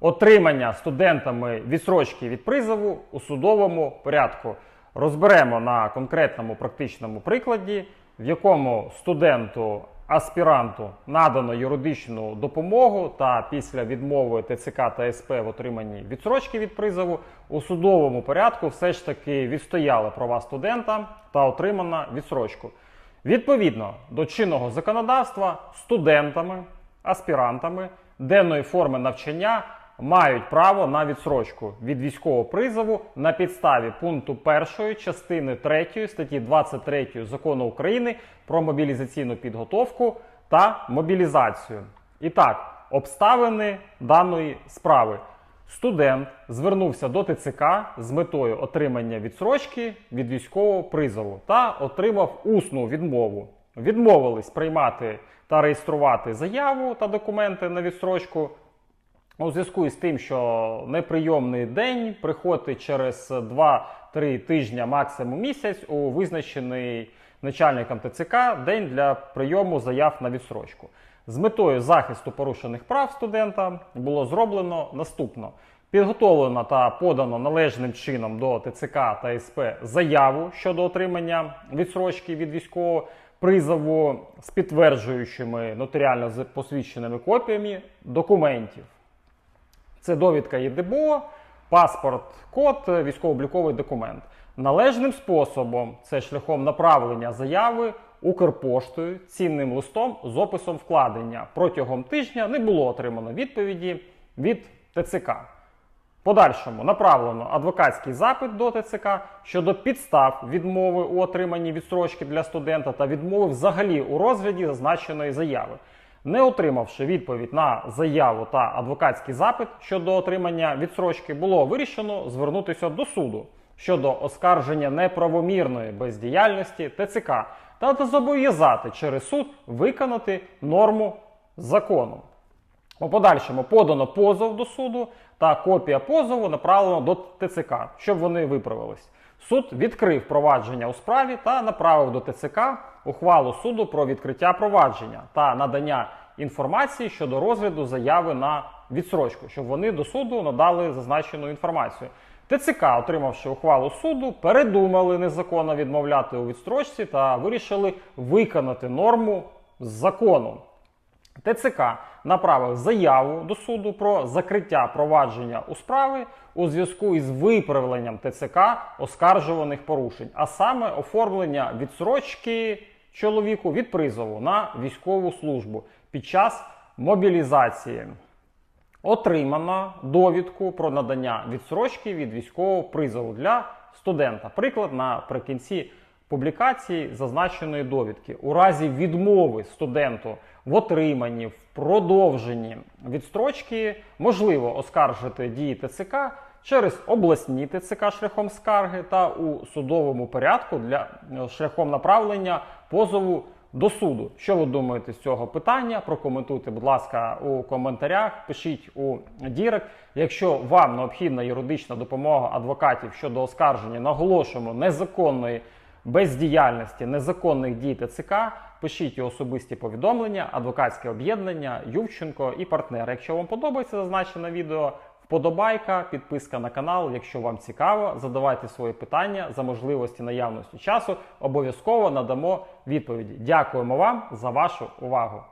отримання студентами відсрочки від призову у судовому порядку. Розберемо на конкретному практичному прикладі, в якому студенту аспіранту надано юридичну допомогу та після відмови ТЦК та СП в отриманні відсрочки від призову у судовому порядку все ж таки відстояли права студента та отримана відсрочку. Відповідно до чинного законодавства, студентами, аспірантами денної форми навчання мають право на відсрочку від військового призову на підставі пункту 1 частини 3 статті 23 закону України про мобілізаційну підготовку та мобілізацію. І так, обставини даної справи. Студент звернувся до ТЦК з метою отримання відсрочки від військового призову та отримав усну відмову. Відмовились приймати та реєструвати заяву та документи на відсрочку. У зв'язку із тим, що неприйомний день приходить через 2-3 тижні, максимум місяць, у визначений начальником ТЦК день для прийому заяв на відсрочку. З метою захисту порушених прав студента було зроблено наступно: підготовлено та подано належним чином до ТЦК та СП заяву щодо отримання відсрочки від військового призову з підтверджуючими нотаріально посвідченими копіями документів. Це довідка ЄДБО, паспорт, код, військово-обліковий документ. Належним способом, це шляхом направлення заяви Укрпоштою цінним листом з описом вкладення. Протягом тижня не було отримано відповіді від ТЦК. Подальшому направлено адвокатський запит до ТЦК щодо підстав відмови у отриманні відстрочки для студента та відмови взагалі у розгляді зазначеної заяви. Не отримавши відповідь на заяву та адвокатський запит щодо отримання відсрочки, було вирішено звернутися до суду щодо оскарження неправомірної бездіяльності ТЦК та зобов'язати через суд виконати норму закону. У подальшому подано позов до суду та копія позову направлена до ТЦК, щоб вони виправились. Суд відкрив провадження у справі та направив до ТЦК ухвалу суду про відкриття провадження та надання інформації щодо розгляду заяви на відсрочку, щоб вони до суду надали зазначену інформацію. ТЦК, отримавши ухвалу суду, передумали незаконно відмовляти у відстрочці та вирішили виконати норму з закону. ТЦК направив заяву до суду про закриття провадження у справи у зв'язку із виправленням ТЦК оскаржуваних порушень, а саме оформлення відсрочки чоловіку від призову на військову службу під час мобілізації. Отримано довідку про надання відсрочки від військового призову для студента. Приклад наприкінці публікації зазначеної довідки. У разі відмови студенту в отриманні, в продовженні відстрочки можливо оскаржити дії ТЦК через обласні ТЦК шляхом скарги та у судовому порядку для шляхом направлення позову до суду. Що ви думаєте з цього питання? Прокоментуйте, будь ласка, у коментарях, пишіть у Дірект. Якщо вам необхідна юридична допомога адвокатів щодо оскарження, наголошуємо незаконної бездіяльності, незаконних дій ТЦК, пишіть особисті повідомлення, адвокатське об'єднання, Ювченко і партнери. Якщо вам подобається зазначене відео, вподобайка, підписка на канал. Якщо вам цікаво, задавайте свої питання за можливості наявності часу. Обов'язково надамо відповіді. Дякуємо вам за вашу увагу.